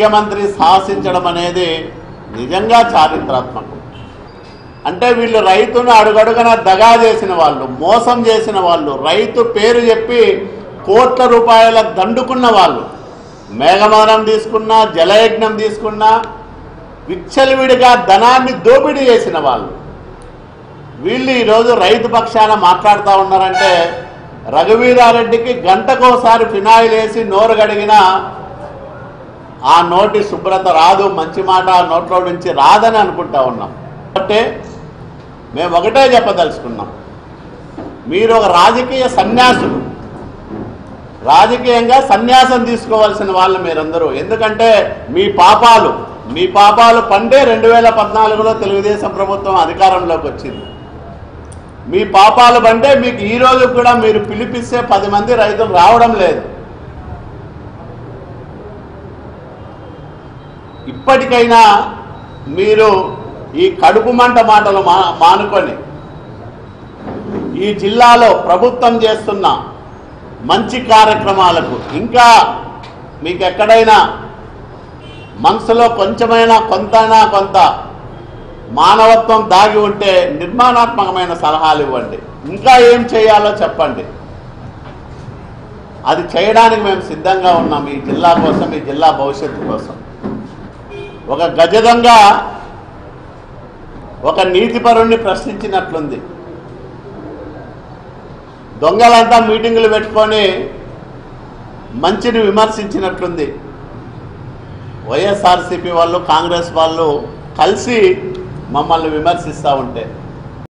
ముఖ్యమంత్రి సాహసించడం అనేది నిజంగా చారిత్రాత్మకం. అంటే వీళ్ళు రైతును అడుగడుగున దగా చేసిన వాళ్ళు మోసం చేసిన వాళ్ళు రైతు పేరు చెప్పి కోట్ల రూపాయల దండుకున్న వాళ్ళు మేఘమానం తీసుకున్నా జలయజ్ఞం తీసుకున్నా విచ్చలవిడిగా ధనాన్ని దోపిడీ చేసిన వాళ్ళు. వీళ్ళు ఈరోజు రైతు పక్షాన మాట్లాడుతూ ఉన్నారంటే రఘువీరారెడ్డికి గంటకోసారి ఫినాయిల్ వేసి నోరు గడిగిన ఆ నోటి శుభ్రత రాదు మంచి మాట ఆ నోట్లో నుంచి రాదని అనుకుంటా ఉన్నాం. అంటే మేము ఒకటే చెప్పదలుచుకున్నాం. మీరు ఒక రాజకీయ సన్యాసులు. రాజకీయంగా సన్యాసం తీసుకోవాల్సిన వాళ్ళు మీరందరూ. ఎందుకంటే మీ పాపాలు మీ పాపాలు పండే రెండు వేల పద్నాలుగులో తెలుగుదేశం ప్రభుత్వం అధికారంలోకి వచ్చింది. మీ పాపాలు పంటే మీకు ఈరోజు కూడా మీరు పిలిపిస్తే పది మంది రైతులు రావడం లేదు. ఇప్పటికైనా మీరు ఈ కడుపు మంట మాటలు మా మానుకొని ఈ జిల్లాలో ప్రభుత్వం చేస్తున్న మంచి కార్యక్రమాలకు ఇంకా మీకు ఎక్కడైనా మనసులో కొంచెమైనా కొంతైనా కొంత మానవత్వం దాగి ఉంటే నిర్మాణాత్మకమైన సలహాలు ఇవ్వండి. ఇంకా ఏం చేయాలో చెప్పండి. అది చేయడానికి మేము సిద్ధంగా ఉన్నాం ఈ జిల్లా కోసం ఈ జిల్లా భవిష్యత్తు కోసం. ఒక గజదంగా ఒక నీతిపరుణ్ణి ప్రశ్నించినట్లుంది. దొంగలంతా మీటింగులు పెట్టుకొని మంచిని విమర్శించినట్లుంది. వైఎస్ఆర్సీపీ వాళ్ళు కాంగ్రెస్ వాళ్ళు కలిసి మమ్మల్ని విమర్శిస్తూ ఉంటే.